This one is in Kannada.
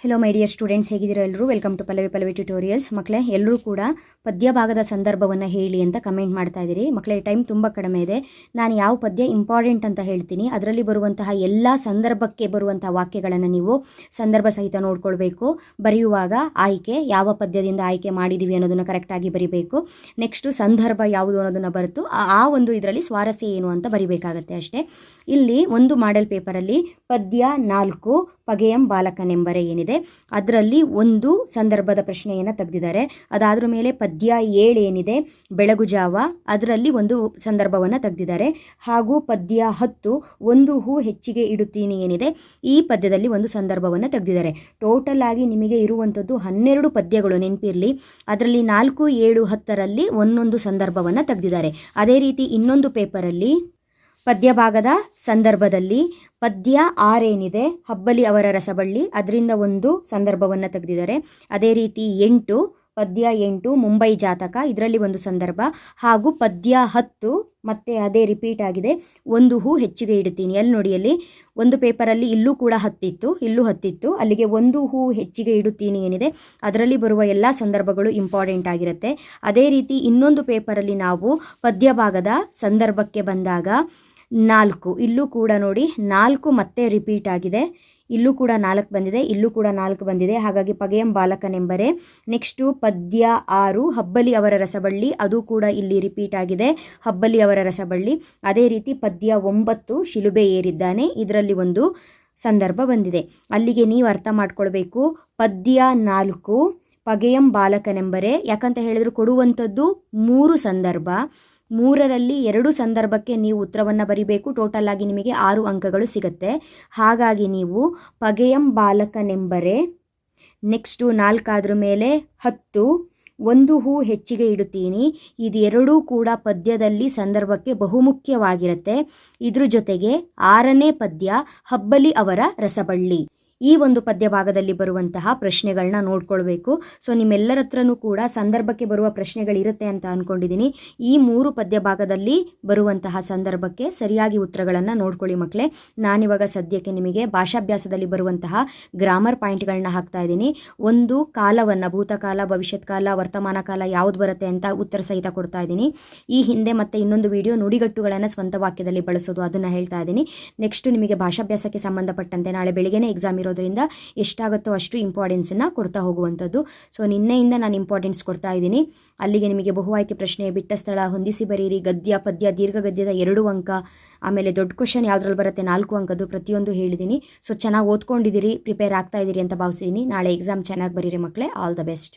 ಹೆಲೋ ಮೈ ಡಿಯರ್ ಸ್ಟೂಡೆಂಟ್ಸ್ ಹೇಗಿದ್ದೀರಾ ಎಲ್ಲರೂ? Welcome to Pallavi Pallavi tutorials ಮಕ್ಕಳೇ ಎಲ್ಲರೂ ಕೂಡ ಪದ್ಯ ಭಾಗದ ಸಂದರ್ಭವನ್ನು ಹೇಳಿ ಅಂತ ಕಮೆಂಟ್ ಮಾಡ್ತಾ ಇದ್ದೀರಿ. ಮಕ್ಕಳೇ ಟೈಮ್ ತುಂಬ ಕಡಿಮೆ ಇದೆ. ನಾನು ಯಾವ ಪದ್ಯ ಇಂಪಾರ್ಟೆಂಟ್ ಅಂತ ಹೇಳ್ತೀನಿ. ಅದರಲ್ಲಿ ಬರುವಂತಹ ಎಲ್ಲ ಸಂದರ್ಭಕ್ಕೆ ಬರುವಂತಹ ವಾಕ್ಯಗಳನ್ನು ನೀವು ಸಂದರ್ಭ ಸಹಿತ ನೋಡ್ಕೊಳ್ಬೇಕು. ಬರೆಯುವಾಗ ಆಯ್ಕೆ, ಯಾವ ಪದ್ಯದಿಂದ ಆಯ್ಕೆ ಮಾಡಿದ್ದೀವಿ ಅನ್ನೋದನ್ನು ಕರೆಕ್ಟಾಗಿ ಬರಿಬೇಕು. ನೆಕ್ಸ್ಟು ಸಂದರ್ಭ ಯಾವುದು ಅನ್ನೋದನ್ನು ಬರೆತು ಆ- ಒಂದು ಇದರಲ್ಲಿ ಸ್ವಾರಸ್ಯ ಏನು ಅಂತ ಬರಿಬೇಕಾಗತ್ತೆ ಅಷ್ಟೇ. ಇಲ್ಲಿ ಒಂದು ಮಾಡೆಲ್ ಪೇಪರಲ್ಲಿ ಪದ್ಯ ನಾಲ್ಕು, ಪಗೆಯಂ ಬಾಲಕನೆಂಬರೆ ಏನಿದೆ? ಅದರಲ್ಲಿ ಒಂದು ಸಂದರ್ಭದ ಪ್ರಶ್ನೆಯನ್ನು ತೆಗೆದಿದ್ದಾರೆ. ಅದಾದ್ರ ಮೇಲೆ ಪದ್ಯ ಏಳು ಏನಿದೆ ಬೆಳಗು ಜಾವ, ಅದರಲ್ಲಿ ಒಂದು ಸಂದರ್ಭವನ್ನು ತೆಗೆದಿದ್ದಾರೆ. ಹಾಗೂ ಪದ್ಯ ಹತ್ತು, ಒಂದು ಹೂ ಹೆಚ್ಚಿಗೆ ಇಡುತ್ತೀನಿ ಏನಿದೆ, ಈ ಪದ್ಯದಲ್ಲಿ ಒಂದು ಸಂದರ್ಭವನ್ನು ತೆಗೆದಿದ್ದಾರೆ. ಟೋಟಲ್ ಆಗಿ ನಿಮಗೆ ಇರುವಂಥದ್ದು ಹನ್ನೆರಡು ಪದ್ಯಗಳು ನೆನಪಿರಲಿ. ಅದರಲ್ಲಿ ನಾಲ್ಕು, ಏಳು, ಹತ್ತರಲ್ಲಿ ಒಂದೊಂದು ಸಂದರ್ಭವನ್ನು ತೆಗೆದಿದ್ದಾರೆ. ಅದೇ ರೀತಿ ಇನ್ನೊಂದು ಪೇಪರಲ್ಲಿ ಪದ್ಯ ಭಾಗದ ಸಂದರ್ಭದಲ್ಲಿ ಪದ್ಯ ಆರೇನಿದೆ, ಹಬ್ಬಲಿ ಅವರ ರಸಬಳ್ಳಿ, ಅದರಿಂದ ಒಂದು ಸಂದರ್ಭವನ್ನು ತೆಗೆದಿದ್ದಾರೆ. ಅದೇ ರೀತಿ ಎಂಟು, ಪದ್ಯ ಎಂಟು, ಮುಂಬೈ ಜಾತಕ, ಇದರಲ್ಲಿ ಒಂದು ಸಂದರ್ಭ. ಹಾಗೂ ಪದ್ಯ ಹತ್ತು, ಮತ್ತೆ ಅದೇ ರಿಪೀಟ್ ಆಗಿದೆ. ಒಂದು ಹೂ ಹೆಚ್ಚಿಗೆ ಇಡುತ್ತೀನಿ. ಅಲ್ಲಿ ನೋಡಿ, ಅಲ್ಲಿ ಒಂದು ಪೇಪರಲ್ಲಿ ಇಲ್ಲೂ ಕೂಡ ಹತ್ತಿತ್ತು, ಇಲ್ಲೂ ಹತ್ತಿತ್ತು. ಅಲ್ಲಿಗೆ ಒಂದು ಹೂ ಹೆಚ್ಚಿಗೆ ಇಡುತ್ತೀನಿ ಏನಿದೆ, ಅದರಲ್ಲಿ ಬರುವ ಎಲ್ಲ ಸಂದರ್ಭಗಳು ಇಂಪಾರ್ಟೆಂಟ್ ಆಗಿರುತ್ತೆ. ಅದೇ ರೀತಿ ಇನ್ನೊಂದು ಪೇಪರಲ್ಲಿ ನಾವು ಪದ್ಯ ಭಾಗದ ಸಂದರ್ಭಕ್ಕೆ ಬಂದಾಗ ನಾಲ್ಕು. ಇಲ್ಲೂ ಕೂಡ ನೋಡಿ, ನಾಲ್ಕು ಮತ್ತೆ ರಿಪೀಟ್ ಆಗಿದೆ. ಇಲ್ಲೂ ಕೂಡ ನಾಲ್ಕು ಬಂದಿದೆ, ಇಲ್ಲೂ ಕೂಡ ನಾಲ್ಕು ಬಂದಿದೆ. ಹಾಗಾಗಿ ಪಗೆಯಂ ಬಾಲಕನೆಂಬರೆ ನೆಕ್ಸ್ಟು ಪದ್ಯ ಆರು, ಹಬ್ಬಲಿ ಅವರ ರಸಬಳ್ಳಿ, ಅದು ಕೂಡ ಇಲ್ಲಿ ರಿಪೀಟ್ ಆಗಿದೆ, ಹಬ್ಬಲಿ ಅವರ ರಸಬಳ್ಳಿ. ಅದೇ ರೀತಿ ಪದ್ಯ ಒಂಬತ್ತು, ಶಿಲುಬೆ ಏರಿದ್ದಾನೆ. ಇದರಲ್ಲಿ ಒಂದು ಸಂದರ್ಭ ಬಂದಿದೆ. ಅಲ್ಲಿಗೆ ನೀವು ಅರ್ಥ ಮಾಡ್ಕೊಳ್ಬೇಕು. ಪದ್ಯ ನಾಲ್ಕು, ಪಗೆಯಂ ಬಾಲಕನೆಂಬರೆ, ಯಾಕಂತ ಹೇಳಿದ್ರು ಕೊಡುವಂಥದ್ದು ಮೂರು ಸಂದರ್ಭ. ಮೂರರಲ್ಲಿ ಎರಡು ಸಂದರ್ಭಕ್ಕೆ ನೀವು ಉತ್ತರವನ್ನು ಬರಿಬೇಕು. ಟೋಟಲ್ ಆಗಿ ನಿಮಗೆ ಆರು ಅಂಕಗಳು ಸಿಗುತ್ತೆ. ಹಾಗಾಗಿ ನೀವು ಪಗೆಯಂ ಬಾಲಕನೆಂಬರೆ ನೆಕ್ಸ್ಟು ನಾಲ್ಕಾದ್ರ ಮೇಲೆ ಹತ್ತು, ಒಂದು ಹೂ ಹೆಚ್ಚಿಗೆ ಇಡುತ್ತೀನಿ. ಇದೆರಡೂ ಕೂಡ ಪದ್ಯದಲ್ಲಿ ಸಂದರ್ಭಕ್ಕೆ ಬಹುಮುಖ್ಯವಾಗಿರುತ್ತೆ. ಇದ್ರ ಜೊತೆಗೆ ಆರನೇ ಪದ್ಯ, ಹಬ್ಬಲಿ ಅವರ ರಸಬಳ್ಳಿ. ಈ ಒಂದು ಪದ್ಯ ಭಾಗದಲ್ಲಿ ಬರುವಂತಹ ಪ್ರಶ್ನೆಗಳನ್ನ ನೋಡ್ಕೊಳ್ಬೇಕು. ಸೊ ನಿಮ್ಮೆಲ್ಲರ ಹತ್ರನೂ ಕೂಡ ಸಂದರ್ಭಕ್ಕೆ ಬರುವ ಪ್ರಶ್ನೆಗಳಿರುತ್ತೆ ಅಂತ ಅಂದ್ಕೊಂಡಿದ್ದೀನಿ ಈ ಮೂರು ಪದ್ಯ ಭಾಗದಲ್ಲಿ ಬರುವಂತಹ ಸಂದರ್ಭಕ್ಕೆ ಸರಿಯಾಗಿ ಉತ್ತರಗಳನ್ನು ನೋಡ್ಕೊಳ್ಳಿ ಮಕ್ಕಳೇ ನಾನಿವಾಗ ಸದ್ಯಕ್ಕೆ ನಿಮಗೆ ಭಾಷಾಭ್ಯಾಸದಲ್ಲಿ ಬರುವಂತಹ ಗ್ರಾಮರ್ ಪಾಯಿಂಟ್ಗಳನ್ನ ಹಾಕ್ತಾ ಇದ್ದೀನಿ ಒಂದು ಕಾಲವನ್ನು, ಭೂತಕಾಲ ಭವಿಷ್ಯತ್ ಕಾಲ ವರ್ತಮಾನ ಕಾಲ ಯಾವ್ದು ಬರುತ್ತೆ ಅಂತ ಉತ್ತರ ಸಹಿತ ಕೊಡ್ತಾ ಇದ್ದೀನಿ ಈ ಹಿಂದೆ ಮತ್ತೆ ಇನ್ನೊಂದು ವಿಡಿಯೋ ನುಡಿಗಟ್ಟುಗಳನ್ನು ಸ್ವಂತ ವಾಕ್ಯದಲ್ಲಿ ಬಳಸೋದು, ಅದನ್ನು ಹೇಳ್ತಾ ಇದ್ದೀನಿ ನೆಕ್ಸ್ಟ್ ನಿಮಗೆ ಭಾಷಾಭ್ಯಾಸಕ್ಕೆ ಸಂಬಂಧಪಟ್ಟಂತೆ ನಾಳೆ ಬೆಳಿಗ್ಗೆನೇ ಎಕ್ಸಾಮ್ ಇರೋದ್ರಿಂದ ಎಷ್ಟಾಗುತ್ತೋ ಅಷ್ಟು ಇಂಪಾರ್ಟೆನ್ಸನ್ನು ಕೊಡ್ತಾ ಹೋಗುವಂಥದ್ದು. ಸೊ ನಿನ್ನೆಯಿಂದ ನಾನು ಇಂಪಾರ್ಟೆನ್ಸ್ ಕೊಡ್ತಾ ಇದ್ದೀನಿ. ಅಲ್ಲಿಗೆ ನಿಮಗೆ ಬಹು ಆಯ್ಕೆ ಪ್ರಶ್ನೆ ಬಿಟ್ಟ ಸ್ಥಳ ಹೊಂದಿಸಿ ಬರೀರಿ. ಗದ್ಯ, ಪದ್ಯ ದೀರ್ಘ ಗದ್ಯದ ಎರಡು ಅಂಕ, ಆಮೇಲೆ ದೊಡ್ಡ ಕ್ವಶನ್ ಯಾವುದ್ರಲ್ಲಿ ಬರುತ್ತೆ ನಾಲ್ಕು ಅಂಕದ್ದು ಪ್ರತಿಯೊಂದು ಹೇಳಿದ್ದೀನಿ. ಸೊ ಚೆನ್ನಾಗಿ ಓದ್ಕೊಂಡಿದ್ದೀರಿ ಪ್ರಿಪೇರ್ ಆಗ್ತಾ ಇದ್ದೀರಿ ಅಂತ ಭಾವಿಸಿದ್ದೀನಿ ನಾಳೆ ಎಕ್ಸಾಮ್ ಚೆನ್ನಾಗಿ ಬರೀರಿ ಮಕ್ಕಳೇ. All the best